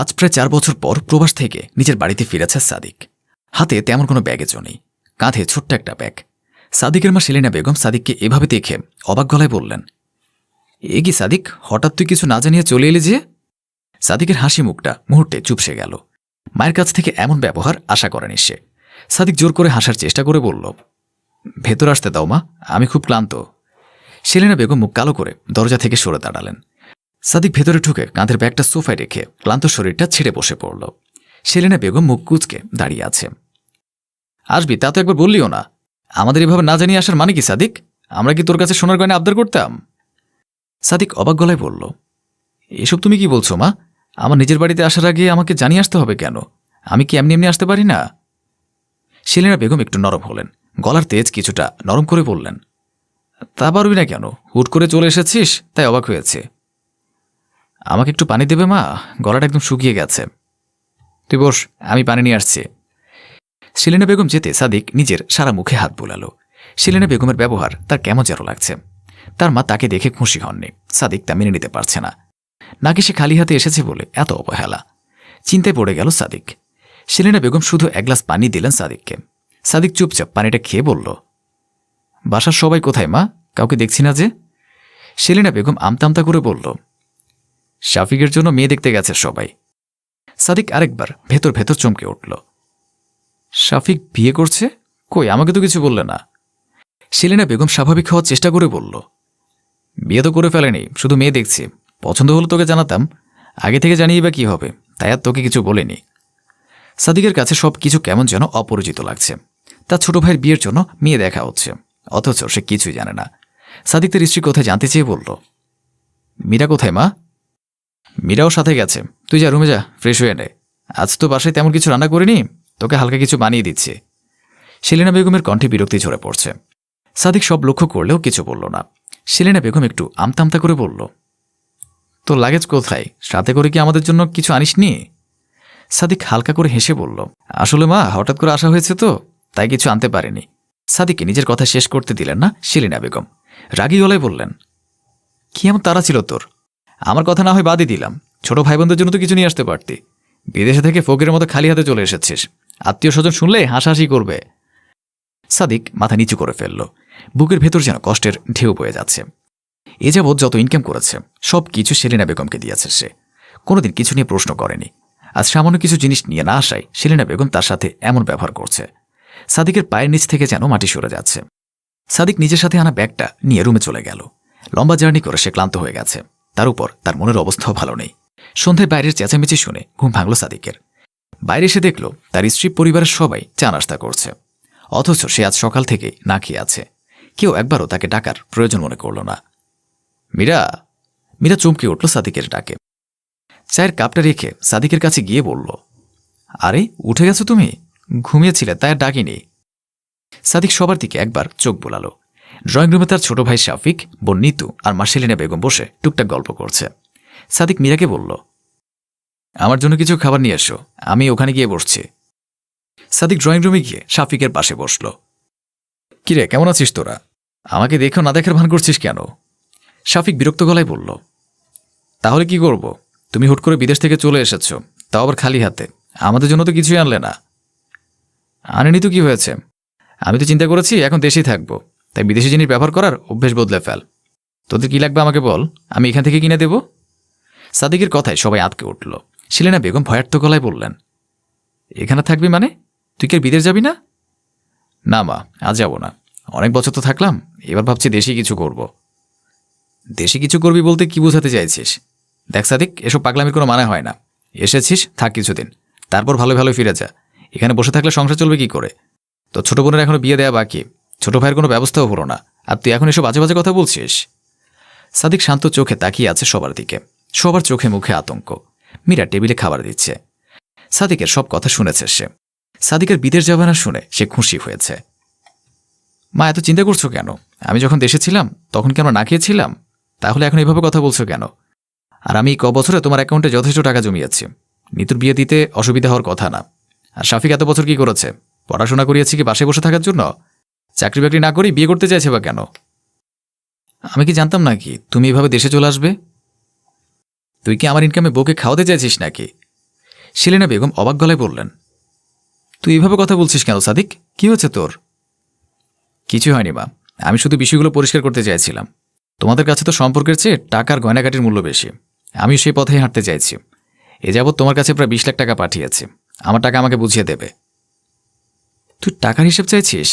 আজ প্রায় চার বছর পর প্রবাস থেকে নিজের বাড়িতে ফিরেছে সাদিক। হাতে তেমন কোনো ব্যাগেজও নেই। কাঁধে ছোট্ট একটা ব্যাগ। সাদিকের মা সেলিনা বেগম সাদিককে এভাবে দেখে অবাক গলায় বললেন, এ কি সাদিক, হঠাৎ তুই কিছু না জানিয়ে চলে এলি যে? সাদিকের হাসি মুখটা মুহূর্তে চুপসে গেল। মায়ের কাছ থেকে এমন ব্যবহার আশা করেনি সে। সাদিক জোর করে হাসার চেষ্টা করে বলল, ভেতর আসতে দাও মা, আমি খুব ক্লান্ত। সেলিনা বেগম মুখ কালো করে দরজা থেকে সরে দাঁড়ালেন। সাদিক ভেতরে ঢুকে কাঁধের ব্যাগটা সোফায় রেখে ক্লান্ত শরীরটা ছেড়ে বসে পড়ল। সেলিনা বেগম মুখ কুচকে দাঁড়িয়ে আছে। আসবি, তা তো একবার বললিও না। আমাদের এভাবে না জানিয়ে আসার মানে কি, সাদিক? আমরা কি তোর কাছে সোনার গয়না আবদার করতাম? সাদিক অবাক গলায় বলল, এসব তুমি কি বলছো, মা? আমার নিজের বাড়িতে আসার আগে আমাকে জানিয়ে আসতে হবে কেন? আমি কি এমনি এমনি আসতে পারি না? সেলিনা বেগম একটু নরম হলেন। গলার তেজ কিছুটা নরম করে বললেন, তা পারবি না কেন? হুট করে চলে এসেছিস, তাই অবাক হয়েছে। আমাকে একটু পানি দেবে মা? গলাটা একদম শুকিয়ে গেছে। তুই বস, আমি পানি নিয়ে আসছি। শিলিনা বেগম যেতে সাদিক নিজের সারা মুখে হাত বোলালো। শিলিনা বেগমের ব্যবহার তার কেমন যেন লাগছে। তার মা তাকে দেখে খুশি হননি। সাদিক তা মেনে নিতে পারছে না। নাকি সে খালি হাতে এসেছে বলে এত অবহেলা। চিন্তায় পড়ে গেল সাদিক। শিলিনা বেগম শুধু এক গ্লাস পানি দিলেন সাদিককে। সাদিক চুপচাপ পানিটা খেয়ে বলল, বাসার সবাই কোথায় মা? কাউকে দেখছি না যে? সেলিনা বেগম আমতামতা করে বলল শাফিকের জন্য মেয়ে দেখতে গেছে সবাই। সাদিক আরেকবার ভেতর ভেতর চমকে উঠল। শাফিক বিয়ে করছে? কই, আমাকে তো কিছু বললে না। সেলিনা বেগম স্বাভাবিক হওয়ার চেষ্টা করে বলল, বিয়ে তো করে ফেলেনি, শুধু মেয়ে দেখছি। পছন্দ হলো তোকে জানাতাম, আগে থেকে জানিয়ে বা কি হবে, তাই আর তোকে কিছু বলেনি। সাদিকের কাছে সব কিছু কেমন যেন অপরিচিত লাগছে। তার ছোট ভাইয়ের বিয়ের জন্য মেয়ে দেখা হচ্ছে, অথচ সে কিছুই জানে না। সাদিক তার স্ত্রী কোথায় জানতে চেয়ে বলল, মীরা কোথায় মা? মীরাও সাথে গেছে। তুই যা, রুমে যা ফ্রেশ হয়ে নে। আজ তো বাসায় তেমন কিছু রান্না করিনি, তোকে হালকা কিছু বানিয়ে দিচ্ছি। সেলিনা বেগমের কণ্ঠে বিরক্তি ঝরে পড়ছে। সাদিক সব লক্ষ্য করলেও কিছু বলল না। সেলিনা বেগম একটু আমতামতা করে বলল তোর লাগেজ কোথায়? সাথে করে কি আমাদের জন্য কিছু আনিসনি? সাদিক হালকা করে হেসে বলল, আসলে মা, হঠাৎ করে আসা হয়েছে তো, তাই কিছু আনতে পারেনি। সাদিককে নিজের কথা শেষ করতে দিলেন না শিলিনা বেগম। রাগী গলায় বললেন, কি এমন তারা ছিল তোর? আমার কথা না হয় বাদই দিলাম। ছোট ভাই বোনদের জন্য তো কিছু নিয়ে আসতে পারতি। বিদেশে থেকে ফকিরের মতো খালি হাতে চলে এসেছিস। আত্মীয় স্বজন শুনলে হাসাহাসি করবে। সাদিক মাথা নিচু করে ফেলল। বুকের ভেতর যেন কষ্টের ঢেউ বয়ে যাচ্ছে। এ যাবৎ যত ইনকাম করেছে, সব কিছু সেলিনা বেগমকে দিয়েছে সে। কোনোদিন কিছু নিয়ে প্রশ্ন করেনি। আজ সামান্য কিছু জিনিস নিয়ে না আসায় সেলিনা বেগম তার সাথে এমন ব্যবহার করছে। সাদিকের পায়ের নিচ থেকে যেন মাটি সরে যাচ্ছে। সাদিক নিজের সাথে আনা ব্যাগটা নিয়ে রুমে চলে গেল। লম্বা জার্নি করে সে ক্লান্ত হয়ে গেছে। তার উপর তার মনের অবস্থাও ভালো নেই। সন্ধ্যায় বাইরের চেঁচামেচি শুনে ঘুম ভাঙল সাদিকের। বাইরে এসে দেখল তার স্ত্রী পরিবারের সবাই চা নাস্তা করছে। অথচ সে আজ সকাল থেকে না খেয়ে আছে। কেউ একবারও তাকে ডাকার প্রয়োজন মনে করল না। মীরা মীরা চমকে উঠল সাদিকের ডাকে। চায়ের কাপটা রেখে সাদিকের কাছে গিয়ে বলল, আরে, উঠে গেছো তুমি? ঘুমিয়েছিলে, তাই ডাকিনি? সাদিক সবার দিকে একবার চোখ বোলালো। ড্রয়িং রুমে তার ছোট ভাই শাফিক, বোন নিতু আর মার্শেলিনা বেগম বসে টুকটাক গল্প করছে। সাদিক মীরাকে বলল, আমার জন্য কিছু খাবার নিয়ে এসো, আমি ওখানে গিয়ে বসছি। সাদিক ড্রয়িং রুমে গিয়ে শাফিকের পাশে বসল, কিরে, কেমন আছিস তোরা? আমাকে দেখেও না দেখার ভান করছিস কেন? শাফিক বিরক্ত গলায় বলল, তাহলে কি করব? তুমি হুট করে বিদেশ থেকে চলে এসেছ, তাও আবার খালি হাতে। আমাদের জন্য তো কিছুই আনলে না। আনেনি তো কি হয়েছে? আমি তো চিন্তা করেছি এখন দেশেই থাকব। তাই বিদেশি জিনিস ব্যবহার করার অভ্যেস বদলে ফেল। তোদের কি লাগবে আমাকে বল? আমি এখান থেকে কিনে দেব? সাদিকের কথায় সবাই আটকে উঠল। শিলেনা বেগম ভয়ার্থ গলায় বললেন, এখানে থাকবি মানে? তুই কি বিদেশ যাবি না? না মা, আজ যাব না। অনেক বছর তো থাকলাম, এবার ভাবছি দেশি কিছু করব। দেশি কিছু করবি বলতে কি বোঝাতে চাইছিস? দেখ সাদিক, এসব পাগলামির কোনো মানে হয় না। এসেছিস, থাক কিছুদিন। তারপর ভালো ভালো ফিরে যা। এখানে বসে থাকলে সংসার চলবে কি করে? তো ছোট বোনের এখনও বিয়ে দেওয়া বাকি। ছোট ভাইয়ের কোনো ব্যবস্থাও হলো না। আর তুই এখন এসব বাজে বাজে কথা বলছিস? সাদিক শান্ত চোখে তাকিয়ে আছে সবার দিকে। সবার চোখে মুখে আতঙ্ক। মীরা টেবিলে খাবার দিচ্ছে। সাদিকের সব কথা শুনেছে সে। সাদিকের বিদেশ যাবে না শুনে সে খুশি হয়েছে। মা, এত চিন্তা করছ কেন? আমি যখন দেশে ছিলাম, তখন কেন না খেয়েছিলাম তাহলে এখন এভাবে কথা বলছো কেন? আর আমি ক বছরে তোমার অ্যাকাউন্টে যথেষ্ট টাকা জমিয়েছি? নিতুর বিয়ে দিতে অসুবিধা হওয়ার কথা না। আর শাফিক এত বছর কি করেছে? পড়াশোনা করিয়েছি কি বাসে বসে থাকার জন্য? চাকরি বাকরি না করেই বিয়ে করতে চাইছে বা কেন? আমি কি জানতাম নাকি তুমি এভাবে দেশে চলে আসবে? তুই কি আমার ইনকামে বউকে খাওয়াতে চাইছিস নাকি? সেলিনা বেগম অবাক গলায় বললেন, তুই এভাবে কথা বলছিস কেন সাদিক? কি হয়েছে তোর? কিছু হয়নি মা। আমি শুধু বিষয়গুলো পরিষ্কার করতে চাইছিলাম। তোমাদের কাছে তো সম্পর্কের চেয়ে টাকার গয়নাকাটির মূল্য বেশি। আমিও সেই পথেই হাঁটতে চাইছি। এ যাবৎ তোমার কাছে প্রায় বিশ লাখ টাকা পাঠিয়েছি। আমার টাকা আমাকে বুঝিয়ে দেবে। তুই টাকার হিসেব চাইছিস?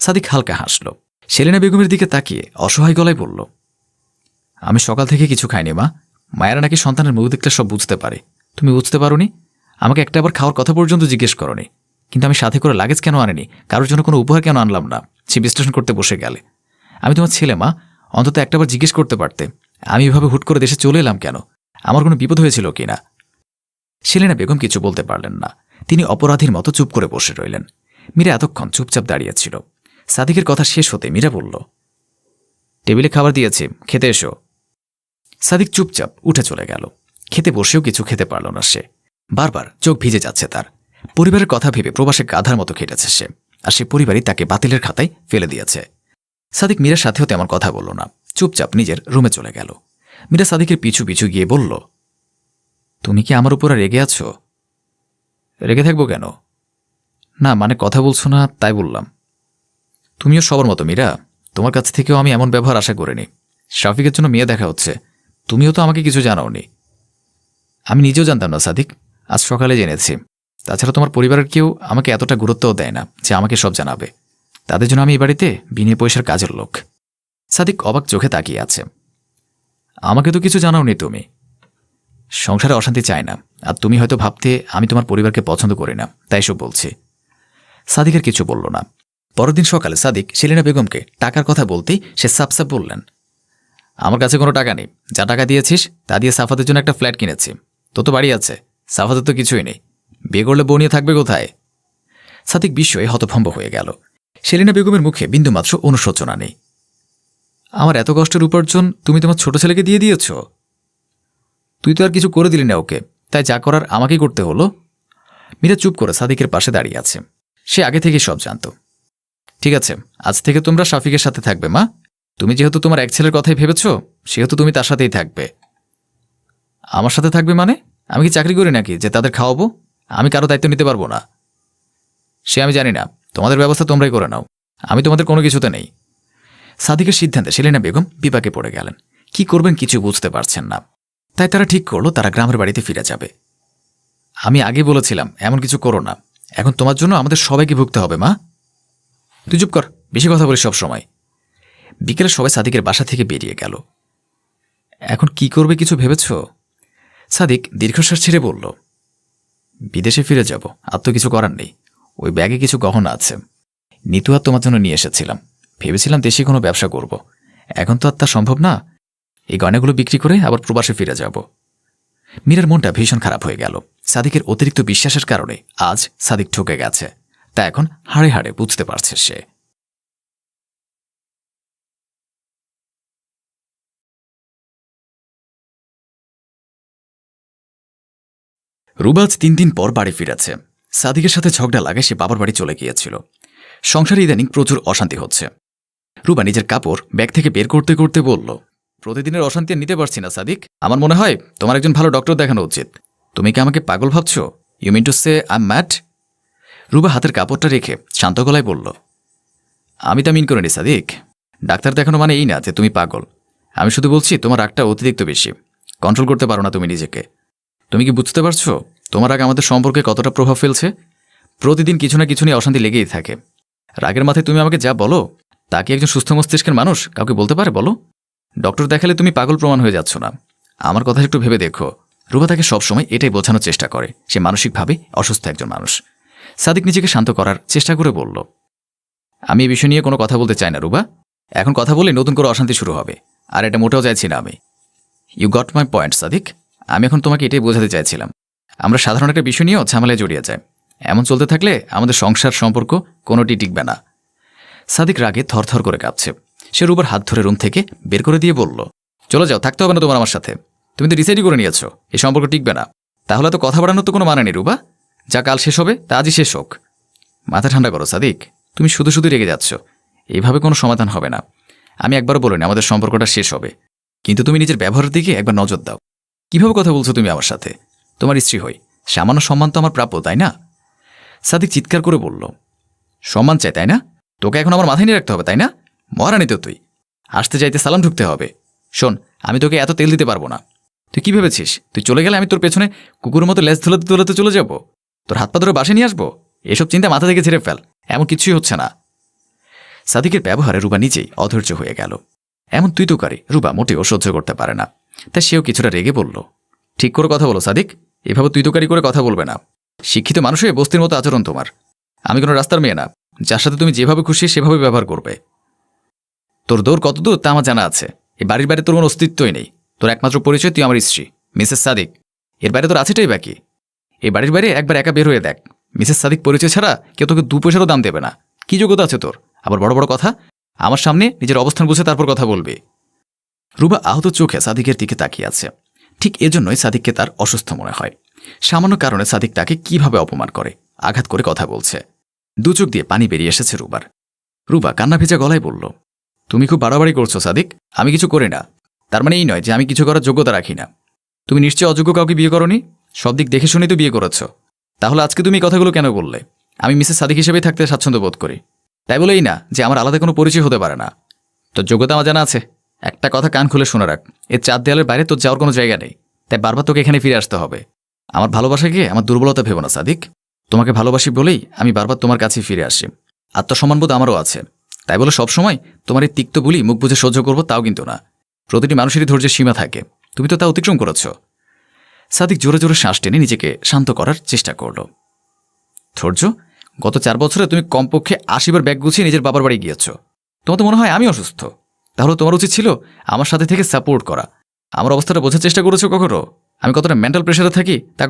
সাদিক হালকা হাসল। সেলিনা বেগমের দিকে তাকিয়ে অসহায় গলায় বলল, আমি সকাল থেকে কিছু খাইনি, মা। মায়েরা নাকি সন্তানের মুখ দেখলে সব বুঝতে পারে। তুমি বুঝতে পারোনি? আমাকে একটা আবার খাওয়ার কথা পর্যন্ত জিজ্ঞেস করনি। কিন্তু আমি সাথে করে লাগেজ কেন আনিনি? কারোর জন্য কোনো উপহার কেন আনলাম না? সে বিশ্লেষণ করতে বসে গেলে। আমি তোমার ছেলে, মা। অন্তত একটাবার জিজ্ঞেস করতে পারতে। আমি এভাবে হুট করে দেশে চলে এলাম কেন? আমার কোনো বিপদ হয়েছিল কিনা সেলেনা বেগম কিছু বলতে পারলেন না। তিনি অপরাধীর মতো চুপ করে বসে রইলেন। মীরা এতক্ষণ চুপচাপ দাঁড়িয়েছিল সাদিকের কথা শেষ হতে মীরা বলল, টেবিলে খাবার দিয়েছি, খেতে এসো। সাদিক চুপচাপ উঠে চলে গেল। খেতে বসেও কিছু খেতে পারল না সে। বারবার চোখ ভিজে যাচ্ছে তার। পরিবারের কথা ভেবে প্রবাসে গাধার মতো খেটেছে সে, আর সে পরিবারই তাকে বাতিলের খাতায় ফেলে দিয়েছে। সাদিক মীরার সাথেও তেমন কথা বলল না। চুপচাপ নিজের রুমে চলে গেল। মীরা সাদিকের পিছু পিছু গিয়ে বলল, তুমি কি আমার উপর রেগে আছো? রেগে থাকব কেন? না মানে কথা বলছো না, তাই বললাম। তুমিও সবার মতো, মীরা। তোমার কাছ থেকেও আমি এমন ব্যবহার আশা করিনি। শাফিকের জন্য মেয়ে দেখা হচ্ছে। তুমিও তো আমাকে কিছু জানাওনি। আমি নিজেও জানতাম না, সাদিক। আজ সকালে জেনেছি। তাছাড়া তোমার পরিবারের কেউ আমাকে এতটা গুরুত্বও দেয় না, যে আমাকে সব জানাবে। তাদের জন্য আমি এই বাড়িতে বিনে পয়সার কাজের লোক। সাদিক অবাক চোখে তাকিয়ে আছে। আমাকে তো কিছু জানাওনি তুমি। সংসারে অশান্তি চায় না। আর তুমি হয়তো ভাবতে আমি তোমার পরিবারকে পছন্দ করি না, তাই সব বলছি। সাদিকের কিছু বলল না। পরের দিন সকালে সাদিক সেলিনা বেগমকে টাকার কথা বলতেই সে সাপ সাপ বললেন, আমার কাছে কোনো টাকা নেই। যা টাকা দিয়েছিস, তা দিয়ে সাফাতের জন্য একটা ফ্ল্যাট কিনেছি। তো তো বাড়ি আছে, সাফাতের তো কিছুই নেই। বিয়ে করলে বউ নিয়ে থাকবে কোথায়? সাদিক বিস্ময়ে হতভম্ব হয়ে গেল। সেলিনা বেগমের মুখে বিন্দুমাত্র অনুশোচনা নেই। আমার এত কষ্টের উপার্জন তুমি তোমার ছোট ছেলেকে দিয়ে দিয়েছ? তুই তো আর কিছু করে দিলি না ওকে। তাই যা করার আমাকেই করতে হলো? মীরা চুপ করে সাদিকের পাশে দাঁড়িয়ে আছে। সে আগে থেকেই সব জানত। ঠিক আছে, আজ থেকে তোমরা শাফিকের সাথে থাকবে, মা। তুমি যেহেতু তোমার এক ছেলের কথাই ভেবেছ, সেহেতু তুমি তার সাথেই থাকবে। আমার সাথে থাকবে মানে? আমি কি চাকরি করি নাকি, যে তাদের খাওয়াবো? আমি কারও দায়িত্ব নিতে পারব না। সে আমি জানি না, তোমাদের ব্যবস্থা তোমরাই করে নাও। আমি তোমাদের কোনো কিছুতে নেই। সাদিকের সিদ্ধান্তে সেলিনা বেগম বিপাকে পড়ে গেলেন। কি করবেন কিছু বুঝতে পারছেন না। তাই তারা ঠিক করল, তারা গ্রামের বাড়িতে ফিরে যাবে। আমি আগে বলেছিলাম, এমন কিছু করো না। এখন তোমার জন্য আমাদের সবাইকে ভুগতে হবে, মা। তুই চুপ কর, বেশি কথা বলিস সব সময় বিকেলে সবাই সাদিকের বাসা থেকে বেরিয়ে গেল। এখন কি করবে কিছু ভেবেছ? সাদিক দীর্ঘশ্বাস ছেড়ে বলল, বিদেশে ফিরে যাব, আর তো কিছু করার নেই। ওই ব্যাগে কিছু গহনা আছে। নিতু আর তোমার জন্য নিয়ে এসেছিলাম। ভেবেছিলাম দেশে কোনো ব্যবসা করব। এখন তো আর তা সম্ভব না। এই গয়নাগুলো বিক্রি করে আবার প্রবাসে ফিরে যাব। মীরার মনটা ভীষণ খারাপ হয়ে গেল। সাদিকের অতিরিক্ত বিশ্বাসের কারণে আজ সাদিক ঠকে গেছে। তা এখন হাড়ে হাড়ে বুঝতে পারছে সে। রুবাজ তিন দিন পর বাড়ি ফিরেছে। সাদিকের সাথে ঝগড়া লাগে সে বাবার বাড়ি চলে গিয়েছিল। সংসারে ইদানিং প্রচুর অশান্তি হচ্ছে। রুবা নিজের কাপড় ব্যাগ থেকে বের করতে করতে বলল, প্রতিদিনের অশান্তি নিতে পারছি না, সাদিক। আমার মনে হয় তোমার একজন ভালো ডক্টর দেখানো উচিত। তুমি কি আমাকে পাগল ভাবছ? You mean to say I mad Ruba হাতের কাপড়টা রেখে শান্ত গলায় বলল, আমি তা মিন করিনি সাদিক। ডাক্তার দেখানো মানে এই না যে তুমি পাগল। আমি শুধু বলছি তোমার রাগটা অতিরিক্ত বেশি। কন্ট্রোল করতে পারো না তুমি নিজেকে। তুমি কি বুঝতে পারছ? তোমার আগে আমাদের সম্পর্কে কতটা প্রভাব ফেলছে? প্রতিদিন কিছু না কিছু নিয়ে অশান্তি লেগেই থাকে। রাগের মাথায় তুমি আমাকে যা বলো, তা কি একজন সুস্থ মস্তিষ্কের মানুষ কাউকে বলতে পারে, বলো? ডক্টর দেখালে তুমি পাগল প্রমাণ হয়ে যাচ্ছ না। আমার কথা একটু ভেবে দেখো। রুবা তাকে সবসময় এটাই বোঝানোর চেষ্টা করে। সে মানসিকভাবে অসুস্থ একজন মানুষ। সাদিক নিজেকে শান্ত করার চেষ্টা করে বলল, আমি এই বিষয় নিয়ে কোনো কথা বলতে চাই না, রুবা। এখন কথা বলে নতুন করে অশান্তি শুরু হবে। আর এটা মোটেও চাইছি না আমি। You got my point Sadiq. আমি এখন তোমাকে এটাই বোঝাতে চাইছিলাম। আমরা সাধারণ একটা বিষয় নিয়েও ঝামেলায় জড়িয়ে যাই। এমন চলতে থাকলে আমাদের সংসার সম্পর্ক কোনোটি টিকবে না। সাদিক রাগে থরথর করে কাঁপছে। সে রুবার হাত ধরে রুম থেকে বের করে দিয়ে বলল, চলে যাও, থাকতে হবে না তোমার আমার সাথে। তুমি তো ডিসাইডই করে নিয়েছো। এই সম্পর্ক টিকবে না। তাহলে তো কথা বাড়ানোর তো কোনো মানে নেই, রুবা। যা কাল শেষ হবে, তা আজই শেষ হোক। মাথা ঠান্ডা করো, সাদিক। তুমি শুধু শুধু রেগে যাচ্ছ। এইভাবে কোনো সমাধান হবে না। আমি একবারও বলিনি, আমাদের সম্পর্কটা শেষ হবে। কিন্তু তুমি নিজের ব্যবহারের দিকে একবার নজর দাও। কীভাবে কথা বলছো তুমি আমার সাথে? তোমার স্ত্রী হই। সামান্য সম্মান তো আমার প্রাপ্য, তাই না? সাদিক চিৎকার করে বলল, সম্মান চাই, তাই না? তোকে এখন আমার মাথায় নিয়ে রাখতে হবে, তাই না? মহারানি তো তুই। আসতে যাইতে সালাম ঢুকতে হবে। শোন, আমি তোকে এত তেল দিতে পারব না। তুই কি ভেবেছিস? তুই চলে গেলে আমি তোর পেছনে কুকুরের মতো লেজ ধুলাতে ধুলাতে চলে যাব? তোর হাত পা ধরে বাসে নিয়ে আসব? এসব চিন্তা মাথা থেকে ছেড়ে ফেল। এমন কিছুই হচ্ছে না। সাদিকের ব্যবহারে রুবা নিজেই অধৈর্য হয়ে গেল। এমন তুই তো করে রুবা মোটেও সহ্য করতে পারে না। তাই সেও কিছুটা রেগে বলল, ঠিক করে কথা বলো, সাদিক। এভাবে তুই তোকারি করে কথা বলবে না। শিক্ষিত মানুষ হয়ে বস্তির মতো আচরণ তোমার। আমি কোনো রাস্তার মেয়ে না। যার সাথে তুমি যেভাবে খুশি, সেভাবে ব্যবহার করবে। তোর দৌড় কত দূর তা আমার জানা আছে। এই বাড়ির বাইরে তোর কোনো অস্তিত্বই নেই। তোর একমাত্র পরিচয় তুই আমার স্ত্রী, মিসেস সাদিক। এর বাইরে তোর আছেটাই বাকি এই বাড়ির বাইরে একবার একা বের হয়ে দেখ। মিসেস সাদিক পরিচয় ছাড়া কেউ তোকে দু পয়সারও দাম দেবে না। কি যোগ্যতা আছে তোর? আবার বড় বড় কথা, আমার সামনে নিজের অবস্থান বুঝে তারপর কথা বলবে। রুবা আহত চোখে সাদিকের দিকে তাকিয়ে আছে। ঠিক এজন্যই সাদিককে তার অসুস্থ মনে হয়। সামান্য কারণে সাদিক তাকে কীভাবে অপমান করে? আঘাত করে কথা বলছে। দু চোখ দিয়ে পানি বেরিয়ে এসেছে রুবার। রুবা কান্না ভেজা গলায় বলল, তুমি খুব বাড়াবাড়ি করছ সাদিক। আমি কিছু করি না। তার মানে এই নয় যে আমি কিছু করার যোগ্যতা রাখি না। তুমি নিশ্চয়ই অযোগ্য কাউকে বিয়ে করনি? সব দিক দেখে শুনেই তো বিয়ে করেছ। তাহলে আজকে তুমি এই কথাগুলো কেন বললে? আমি মিসেস সাদিক হিসেবেই থাকতে স্বাচ্ছন্দ্য বোধ করি। তাই বলেই না যে আমার আলাদা কোনো পরিচয় হতে পারে না। তোর যোগ্যতা আমার জানা আছে। একটা কথা কান খুলে শোনা রাখ। এর চার দেয়ালের বাইরে তোর যাওয়ার কোনো জায়গা নেই। তাই বারবার তোকে এখানে ফিরে আসতে হবে। আমার ভালোবাসাকে আমার দুর্বলতা ভেবো না, সাদিক। তোমাকে ভালোবাসি বলেই আমি বারবার তোমার কাছেই ফিরে আসি। আত্মসম্মানবোধ আমারও আছে। তাই বলে সবসময় তোমার এই তিক্ত বলি মুখ বুঝে সহ্য করব তাও কিন্তু না। প্রতিটি মানুষেরই ধৈর্যের সীমা থাকে। তুমি তো তা অতিক্রম করেছ। সাদিক জোরে জোরে শ্বাস টেনে নিজেকে শান্ত করার চেষ্টা করল। ধৈর্য, গত চার বছরে তুমি কমপক্ষে আশিবার ব্যাগ গুছিয়ে নিজের বাবার বাড়ি গিয়েছ। তোমার তো মনে হয় আমি অসুস্থ? তাহলে তোমার উচিত ছিল আমার সাথে থেকে সাপোর্ট করা। আমার অবস্থাটা বোঝার চেষ্টা করেছ কখনো? আমি কতটা মেন্টাল প্রেশারে থাকি তা